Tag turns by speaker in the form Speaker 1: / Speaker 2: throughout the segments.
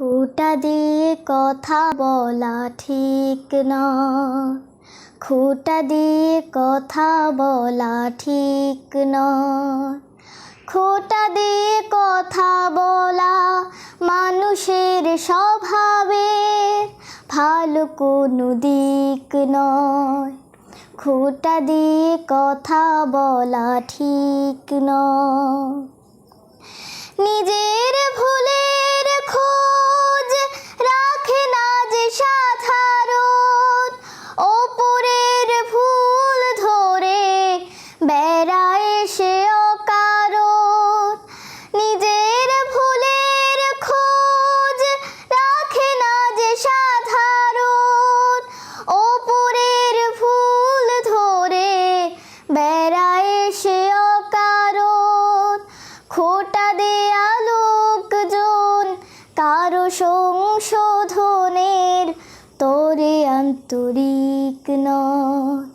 Speaker 1: খুঁটা দিয়ে কথা বলা ঠিক নয় খুঁটা দিয়ে কথা বলা ঠিক নয় খোটা দিয়ে কথা বলা মানুষের স্বভাবে ভালো কোনো দিক নয়। খোটা দিয়ে কথা বলা ঠিক নয়। নিজের ভুলের আন্তরিক নয়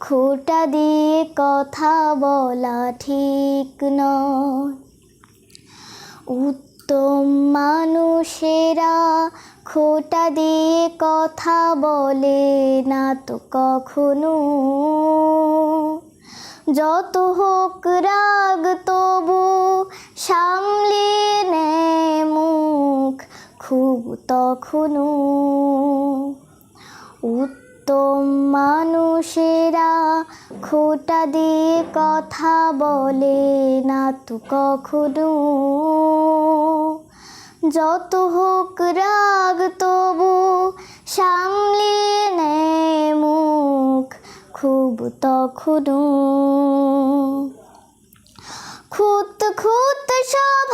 Speaker 1: খোটা দিয়ে কথা বলা ঠিক নয় উত্তম মানুষেরা খোটা দিয়ে কথা বলে না তো কখনো। যত হোক রাগ তবু সামলে নেয় মুখ খুব তখনও উত্তম মানুষেরা খোটা দিয়ে কথা বলে না তো কখনো। যত হোক রাগ তবু সামলিয়ে নেয় মুখ খুব তখনও খুত খুত স্বভাবের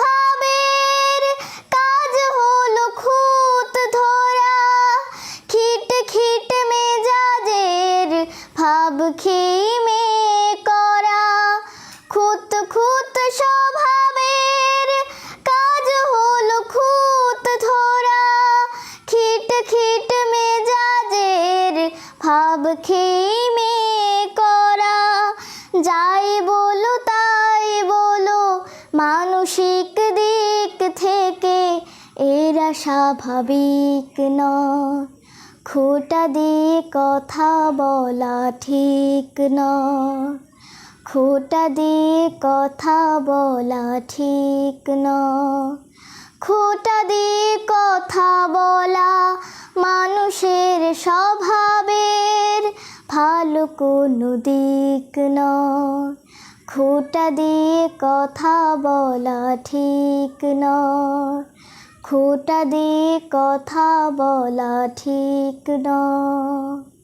Speaker 1: ভাব খেমে করা। যাই বলো, তাই বলো, মানসিক দিক থেকে এরা স্বাভাবিক নয়। খোটা দিয়ে কথা বলা ঠিক নয়। খোটা দিয়ে কথা বলা ঠিক নয়। খোটা দিয়ে কথা বলা মানুষের স্বভাবের ভালো কোনো দিক নয় খোটা দিয়ে কথা বলা ঠিক নয়। খোটা দিয়ে কথা বলা ঠিক নয়।